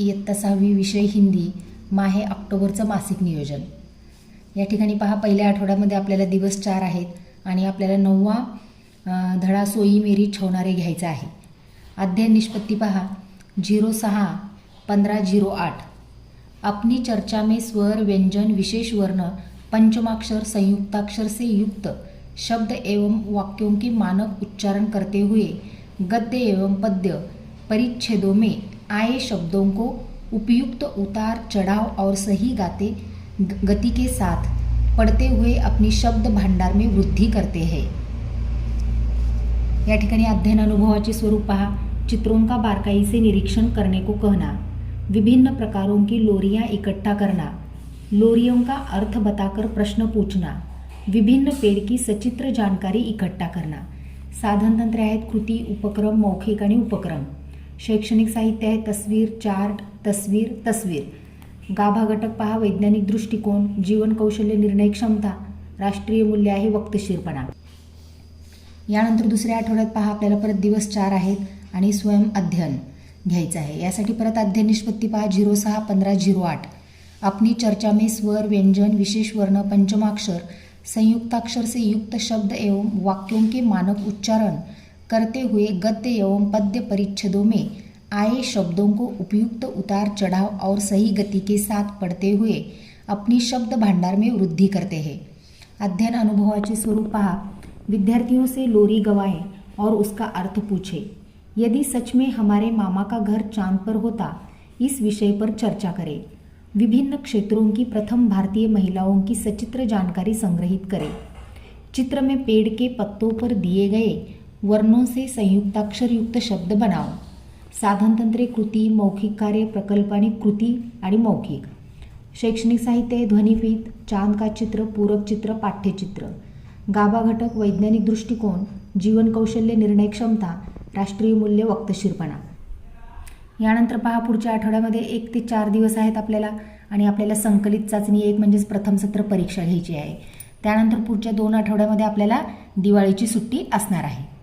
इयत्ता सहावी विषय हिंदी माहे ऑक्टोबरचं मासिक नियोजन. या ठिकाणी पहा पहिल्या आठवड्यामध्ये आपल्याला दिवस चार आहेत आणि आपल्याला नववा धडा सोयी मेरी छवणारे घ्यायचा आहे. अध्ययन निष्पत्ती पहा. झिरो सहा पंधरा झिरो आठ. अपनी चर्चा में स्वर व्यंजन विशेष वर्ण पंचमाक्षर संयुक्ताक्षर से युक्त शब्द एवं वाक्यों की मानक उच्चारण करते हुए गद्य एवं पद्य परिच्छेदों में आए शब्दों को उपयुक्त उतार चढ़ाव और सही गाते गति के साथ पढ़ते हुए अपनी शब्द भंडार में वृद्धि करते हैं। या ठिकाणी अध्ययन अनुभवाचे स्वरूप पहा चित्रों का बारकाई से निरीक्षण करने को कहना विभिन्न प्रकारों की लोरियां इकट्ठा करना लोरियों का अर्थ बताकर प्रश्न पूछना विभिन्न पेड़ की सचित्र जानकारी इकट्ठा करना साधन तंत्र आहेत कृती उपक्रम मौखिक आणि उपक्रम। शैक्षणिक साहित्य आहे तस्वीर चार्ट तस्वीर तस्वीर. गाभा घटक पहा वैज्ञानिक दृष्टिकोन जीवन कौशल्य निर्णय क्षमता राष्ट्रीय मूल्य आहे वक्तशीरपणा. यानंतर दुसऱ्या आठवड्यात पहा आपल्याला परत दिवस चार आहेत आणि स्वयं अध्ययन घ्यायचं आहे. यासाठी परत अध्ययन निष्पत्ती पहा झिरो सहा पंधरा झिरो आठ. अपनी चर्चा में स्वर व्यंजन विशेष वर्ण पंचमाक्षर संयुक्ताक्षर से युक्त शब्द एवं वाक्यों के मानक उच्चारण करते हुए गद्य एवं पद्य परिच्छदों में आए शब्दों को उपयुक्त उतार चढ़ाव और सही गति के साथ पढ़ते हुए अपनी शब्द भंडार में वृद्धि करते हैं। अध्ययन अनुभवाचे स्वरूप पहा विद्यार्थियों से लोरी गवाएँ और उसका अर्थ पूछे। यदि सच में हमारे मामा का घर चाँद पर होता, इस विषय पर चर्चा करें। विभिन्न क्षेत्रों की प्रथम भारतीय महिलाओं की सचित्र जानकारी संग्रहित करें। चित्र में पेड़ के पत्तों पर दिए गए वर्णों से संयुक्ताक्षरयुक्त शब्द बनाओ साधनतंत्रे कृती मौखिक कार्य प्रकल्प आणि कृती आणि मौखिक. शैक्षणिक साहित्य ध्वनिफीत चांद का चित्र पूरक चित्र पाठ्यचित्र. गाभा घटक वैज्ञानिक दृष्टिकोन जीवन कौशल्य निर्णय क्षमता राष्ट्रीय मूल्य वक्तशीरपणा. यानंतर पहा पुढच्या आठवड्यामध्ये एक ते चार दिवस आहेत आपल्याला आणि आपल्याला संकलित चाचणी एक म्हणजेच प्रथम सत्र परीक्षा घ्यायची आहे. त्यानंतर पुढच्या दोन आठवड्यामध्ये आपल्याला दिवाळीची सुट्टी असणार आहे.